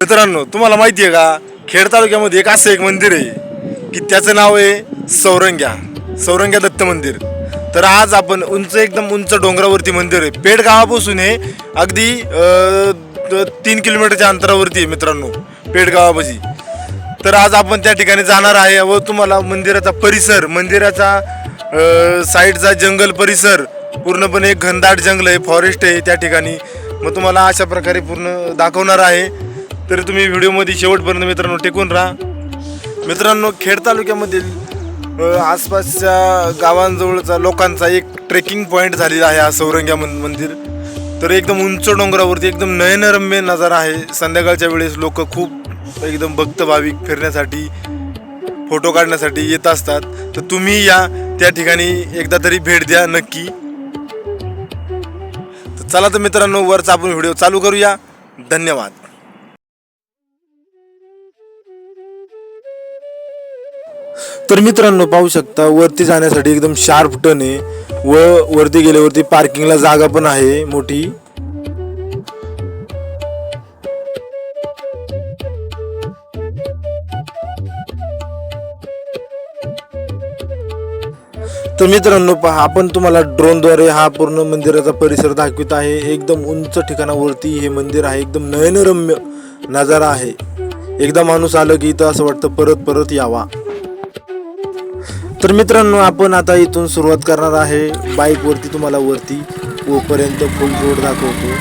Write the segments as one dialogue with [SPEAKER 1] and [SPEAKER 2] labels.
[SPEAKER 1] मित्रांनो तुम्हाला माहिती आहे का? खेड तालुक्यामध्ये एक असं एक मंदिर आहे की त्याचं नाव आहे सौरंग्या सौरंग्या दत्त मंदिर. तर आज आपण उंच एकदम उंच डोंगरावरती मंदिर आहे. पेड गावापासून हे अगदी तीन किलोमीटरच्या अंतरावरती आहे मित्रांनो पेड गावापाशी तर आज आपण त्या ठिकाणी जाणार आहे व तुम्हाला मंदिराचा परिसर मंदिराचा साईडचा जंगल परिसर पूर्णपणे एक घनदाट जंगल आहे फॉरेस्ट आहे त्या ठिकाणी. मग तुम्हाला अशा प्रकारे पूर्ण दाखवणार आहे. तरी तुम्ही व्हिडिओमध्ये शेवटपर्यंत मित्रांनो टेकून राहा. मित्रांनो खेड तालुक्यामधील आसपासच्या गावांजवळचा लोकांचा एक ट्रेकिंग पॉईंट झालेला आहे हा सौरंग्या मंदिर. तर एकदम उंच डोंगरावरती एकदम नयनरम्य नजारा आहे. संध्याकाळच्या वेळेस लोक खूप एकदम भक्त भाविक फिरण्यासाठी फोटो काढण्यासाठी येत असतात. तर तुम्ही या त्या ठिकाणी एकदा तरी भेट द्या नक्की. तर चला तर मित्रांनो वरचा आपण व्हिडिओ चालू करूया. धन्यवाद. तर मित्रांनो पाहू शकता वरती जाण्यासाठी एकदम शार्प टर्न आहे. व वरती गेल्यावरती पार्किंगला जागा पण आहे मोठी. तर मित्रांनो पहा आपण तुम्हाला ड्रोनद्वारे हा पूर्ण मंदिराचा परिसर दाखवित आहे. एकदम उंच ठिकाणावरती हे मंदिर आहे. एकदम नयनरम्य नजारा आहे. एकदा माणूस आलं की इथं असं वाटतं परत परत यावा. तर मित्रांनो आपण आता इथून सुरुवात करणार आहे. बाईकवरती तुम्हाला वरती ओपर्यंत फुल रोड दाखवतो.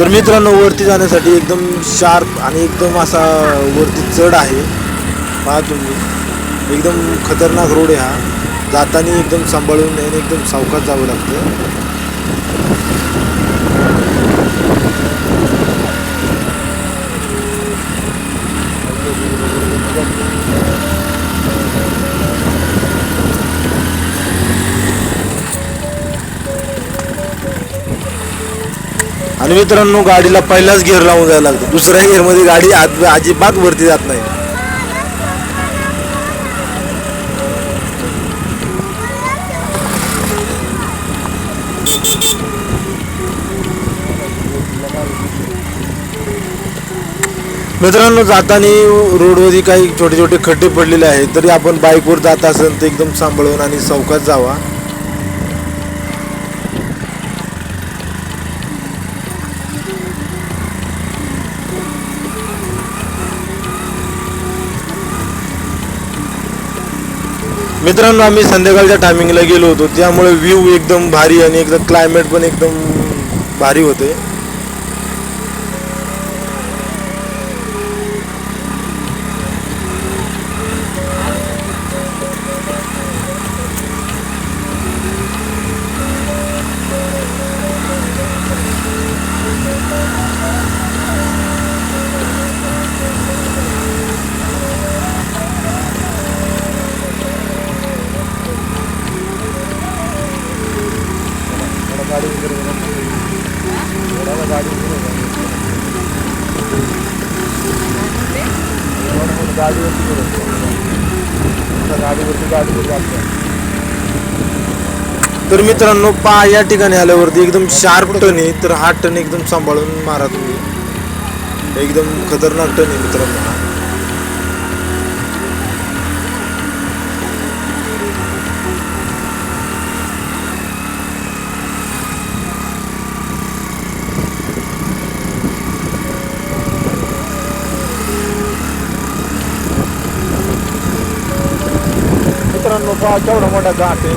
[SPEAKER 1] तर मित्रांनो वरती जाण्यासाठी एकदम शार्प आणि एकदम असा वरती चढ आहे. पहा तुम्ही. एकदम खतरनाक रोड आहे हा. जाताना एकदम सांभाळून एकदम सावकाश जावं लागतं. आणि मित्रांनो गाडीला पहिलाच गिअर लावून जायला लागतो. दुसऱ्या गिअरमध्ये गाडी अजिबात वरती जात नाही. मित्रांनो जाताना रोडवरती काही छोटे छोटे खड्डे पडलेले आहेत. तरी आपण बाईकवर जात असेल तर एकदम सांभाळून आणि चौकात जावा. मित्रांनो आम्ही संध्याकाळच्या टायमिंगला गेलो होतो. त्यामुळे व्ह्यू एकदम भारी आणि एकदम क्लायमेट पण एकदम भारी होते. तर मित्रांनो पा या ठिकाणी आल्यावरती एकदम शार्प टन आहे तर हा टन एकदम सांभाळून मारा तुम्ही. एकदम खतरनाक टन आहे मित्रांनो मित्रांनो पहा केवढा मोठा घाट आहे.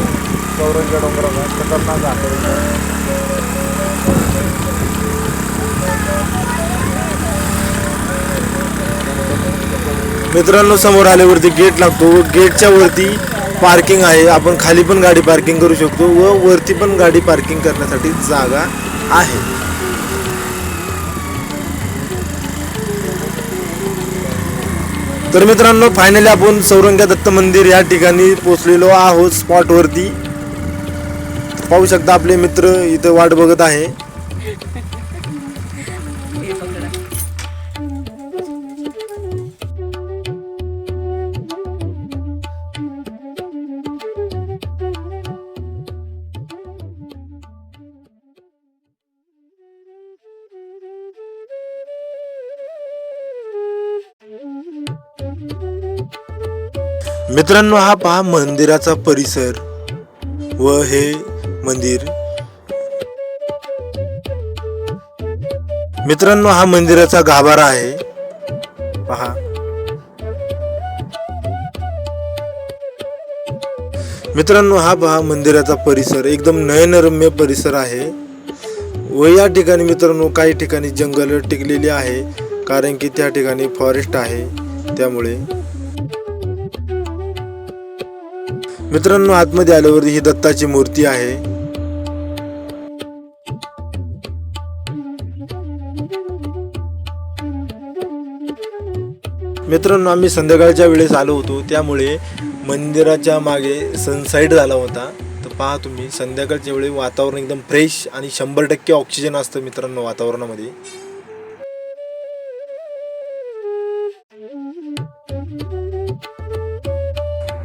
[SPEAKER 1] चौरंग्या डोंगराला खतरनाक घाट आहे. मित्रांनो समोर आल्यावरती गेट लागतो. व गेटच्या वरती पार्किंग आहे. आपण खाली पण गाडी पार्किंग करू शकतो व वरती पण गाडी पार्किंग करण्यासाठी जागा आहे. तर मित्रांनो फायनली आपण सौरंग्या दत्त मंदिर या ठिकाणी पोचलेलो आहोत स्पॉटवरती पाहू शकता आपले मित्र इथं वाट बघत आहे. मित्रांनो हा पहा मंदिराचा परिसर व हे मंदिर. मित्रांनो हा मंदिराचा गाभारा आहे. पहा. मित्रांनो हा पहा मंदिराचा परिसर एकदम नयनरम्य परिसर आहे. व या ठिकाणी मित्रांनो काही ठिकाणी जंगल टिकलेली आहे कारण की त्या ठिकाणी फॉरेस्ट आहे त्यामुळे. मित्रांनो आतमध्ये आल्यावर ही दत्ताची मूर्ती आहे. मित्रांनो आम्ही संध्याकाळच्या वेळेस आलो होतो. त्यामुळे मंदिराच्या मागे सनसाईड झाला होता. तर पहा तुम्ही संध्याकाळच्या वेळी वातावरण एकदम फ्रेश आणि शंभर टक्के ऑक्सिजन असतं मित्रांनो वातावरणामध्ये.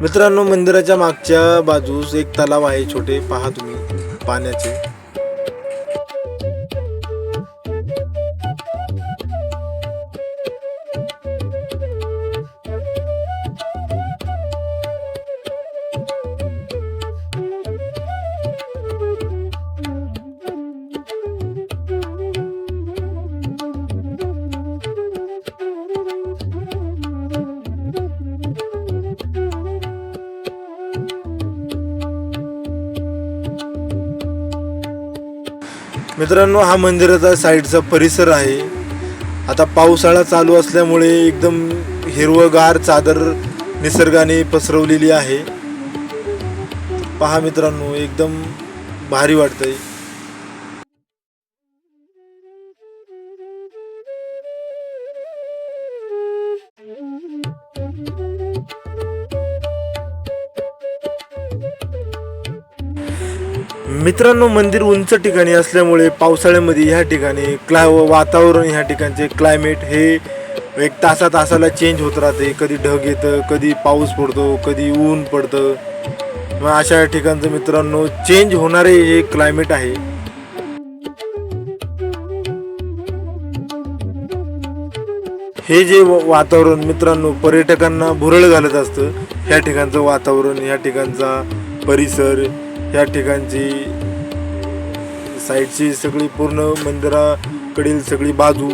[SPEAKER 1] मित्रांनो मंदिराच्या मागच्या बाजूस एक तलाव आहे. छोटे पहा तुम्ही पाण्याचे. मित्रांनो हा मंदिराचा साईडचा परिसर आहे. आता पावसाळा चालू असल्यामुळे एकदम हिरवगार चादर निसर्गाने पसरवलेली आहे. पहा मित्रांनो एकदम भारी वाटतंय. मित्रांनो मंदिर उंच ठिकाणी असल्यामुळे पावसाळ्यामध्ये ह्या ठिकाणी क्ला वातावरण ह्या ठिकाणचे क्लायमेट हे एक तासा तासाला चेंज होत राहते. कधी ढग येतं कधी पाऊस पडतो कधी ऊन पडतं. मग अशा ठिकाणचं मित्रांनो चेंज होणारे हे क्लायमेट आहे. हे जे व- वातावरण मित्रांनो पर्यटकांना भुरळ घालत असतं ह्या ठिकाणचं वातावरण ह्या ठिकाणचा परिसर ह्या ठिकाणची साईडची सगळी पूर्ण मंदिराकडील सगळी बाजू